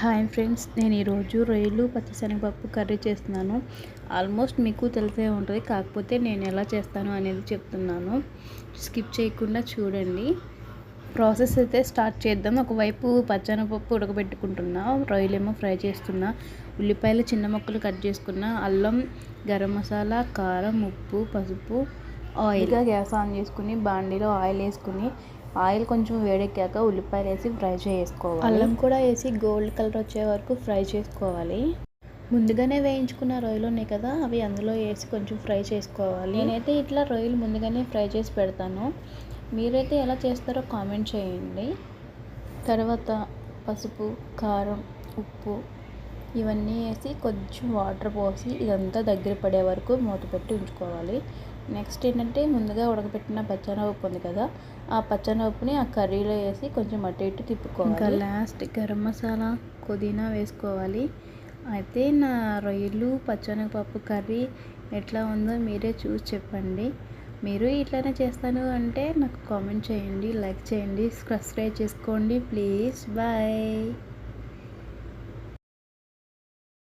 Hi friends నేను ఈరోజు రొయ్యలు పచ్చిశనగపప్పు కర్రీ చేస్తున్నాను. ఆల్మోస్ట్ మీకు తెలిసే ఉంటుంది కాకపోతే నేను ఎలా చేస్తాను అనేది చెప్తున్నాను. స్కిప్ చేయకుండా చూడండి. ప్రాసెస్ అయితే స్టార్ట్ చేద్దాం. ఒకవైపు పచ్చనపప్పు ఉడకబెట్టుకుంటున్నా రొయ్యలేమో ఫ్రై చేస్తున్నా ఉల్లిపాయలు చిన్న ముక్కలు కట్ చేసుకున్న అల్లం గరం మసాలా కారం ఉప్పు పసుపు ఆయిల్గా గ్యాస్ ఆన్ చేసుకుని బాండీలో ఆయిల్ వేసుకుని ఆయిల్ కొంచెం వేడెక్కాక ఉల్లిపాయలు వేసి ఫ్రై చేసుకోవాలి అల్లం కూడా వేసి గోల్డ్ కలర్ వచ్చే వరకు ఫ్రై చేసుకోవాలి. ముందుగానే వేయించుకున్న రొయ్యలు ఉన్నాయి కదా అవి అందులో వేసి కొంచెం ఫ్రై చేసుకోవాలి. నేనైతే ఇట్లా రొయ్యలు ముందుగానే ఫ్రై చేసి పెడతాను. మీరైతే ఎలా చేస్తారో కామెంట్ చేయండి. తర్వాత పసుపు కారం ఉప్పు ఇవన్నీ వేసి కొంచెం వాటర్ పోసి ఇదంతా దగ్గర పడే వరకు మూత పెట్టి ఉంచుకోవాలి. నెక్స్ట్ ఏంటంటే ముందుగా ఉడకపెట్టిన పచ్చనపప్పు ఉంది కదా ఆ పచ్చనపప్పుని ఆ కర్రీలో వేసి కొంచెం అటు ఇటు తిప్పుకోవాలి. ఇంకా లాస్ట్ గరం మసాలా పుదీనా వేసుకోవాలి. అయితే నా రొయ్యలు పచ్చనపప్పు కర్రీ ఎట్లా ఉందో మీరే చూసి చెప్పండి. మీరు ఇట్లానే చేస్తాను అంటే నాకు కామెంట్ చేయండి లైక్ చేయండి సబ్స్క్రైబ్ చేసుకోండి. Please bye